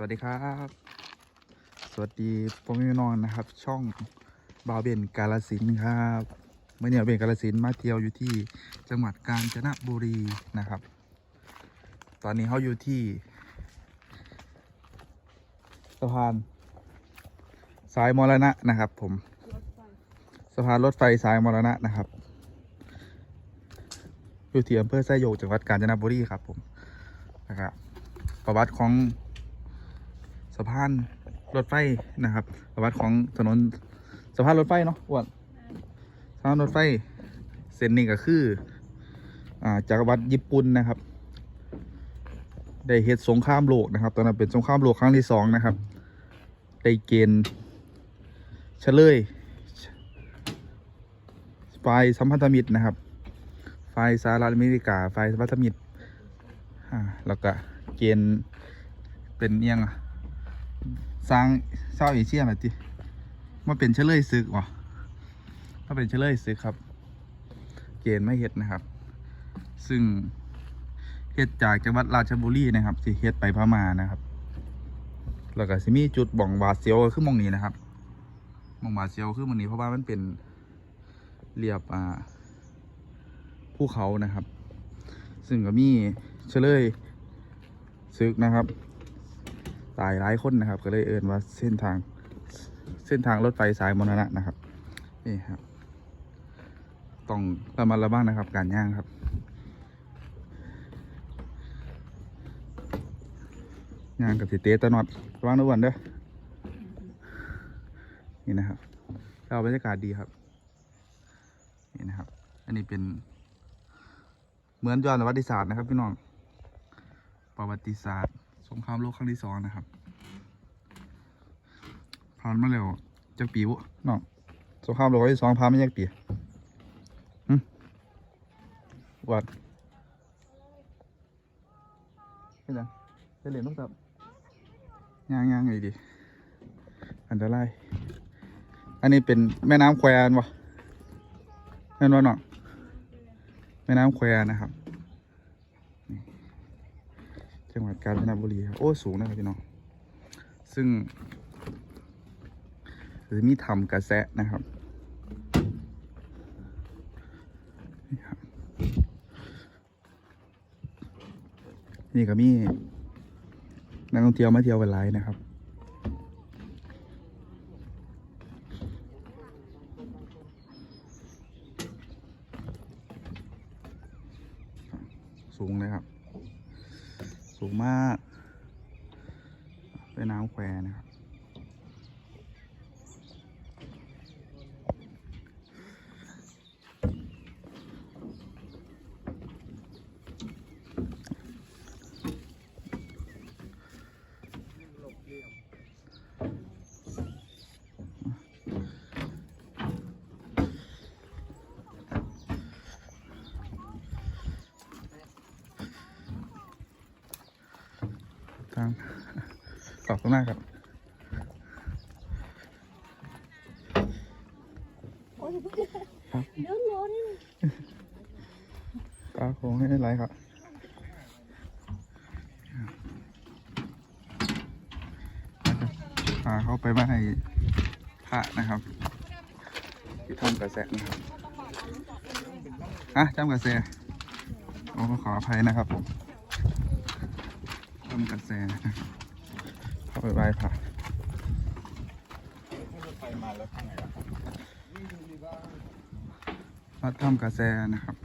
สวัสดีครับ สวัสดีพ่อแม่พี่น้องนะครับ ช่องบาวเบนกาลสินครับเมื่อเนี่ยเบนกาลสินมาเที่ยวอยู่ที่จังหวัดกาญจนบุรีนะครับ ตอนนี้เขาอยู่ที่สะพานสายมรณะนะครับ ผมสะพานรถไฟสายมรณะนะครับ อยู่ที่อำเภอไซโยกจังหวัดกาญจนบุรีครับ ผมนะครับประวัติของ สะพานรถไฟนะครับวัติของถนนสะพานรถไฟเนาะอ้วนสะพานรถไฟเส้นนี้ก็คืออ่าจักรวรรดิญี่ปุ่นนะครับ ได้เหตุสงครามโลกนะครับ ตอนนั้นเป็นสงครามโลกครั้งที่สองนะครับ ได้เกณฑ์เฉลยฝ่ายสัมพันธมิตรนะครับฝ่ายสหรัฐอเมริกาฝ่ายสัมพันธมิตรอ่าแล้วก็เกณฑ์เป็นเอียงอะ สร้างเศร้าเอเชียแบบที่มาเป็นเฉลยศึกวะมาเป็นเฉลยศึกครับ เกณฑ์ไม่เฮ็ดนะครับ ซึ่งเฮ็ดจากจังหวัดราชบุรีนะครับที่เฮ็ดไปพม่านะครับ แล้วก็สิมีจุดบ่องบาเสียวก็คือหมองนี้นะครับมองบาเสียวคือหมองนี้เพราะว่ามันเป็นเรียบอ่าภูเขานะครับ ซึ่งก็มีเฉลยซึกนะครับ ตายหลายคนนะครับ ก็เลยเอินว่าเส้นทางเส้นทางรถไฟสายมรณะนะครับนี่ครับต้องระมัดระวังนะครับ การย่างครับ ย่างกับสิเตตะนอดระวังด้วยวันเด้อนี่นะครับเราบรรยากาศดีครับนี่นะครับ อันนี้เป็นเหมือนย้อนประวัติศาสตร์นะครับพี่น้องประวัติศาสตร์ สงครามโลกครั้งที่สองนะครับ ผ่านมาแล้วจักปีวะน้องสงครามโลกครั้งที่สองผ่านมาจักปีหึวัดเป็นยังจะเรียนต้องสับย่างย่างไงดี อันตรายอันนี้เป็นแม่น้ำแควร์วะแม่นวะน้องแม่น้ำแควนะครับ จังหวัดกาญจนบุรีครับโอ้สูงนะครับพี่น้องซึ่งหรือมีทำกระแสะนะครับนี่ครับ นี่ก็มีนักท่องเที่ยวมาเที่ยวกันหลายนะครับสูงเลยครับ สูงมากเป็นน้ำแควนะครับ ทาง ขอบ คุณมากครับโอ้ยเรื่องร้อนนี่ปลาโคงไม่ได้ไรครับพาเขาไปบ้านให้พระนะครับที่ถ้ำกระแสนะครับฮะถ้ำกระแสโอ้ขออภัยนะครับผมถ้ำกระแสนะครับ เข้าไปไหว้พระวัดถ้ำกระแสนะครับ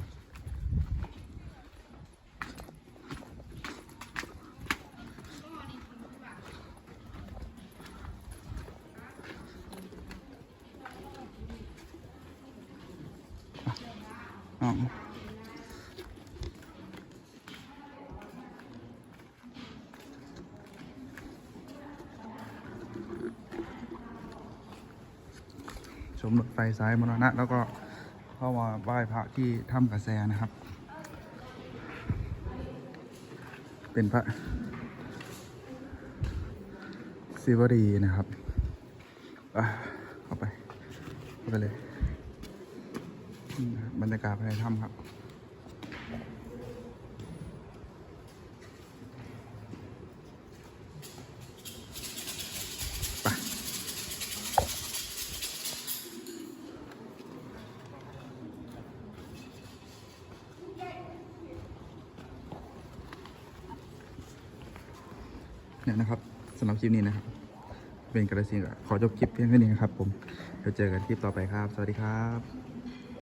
อ๋อ ชมรถไฟสายมรณะ แล้วก็เข้ามาไหว้พระที่ถ้ำกระแสนะครับ เป็นพระศิวรีนะครับเข้าไปเข้าไปเลยบรรยากาศภายในถ้ำครับ เนี่ยนะครับสำหรับคลิปนี้นะครับ เป็นกระสีก็ขอจบคลิปเพียงแค่นี้นะครับผมเดี๋ยวเจอกันคลิปต่อไปครับ สวัสดีครับ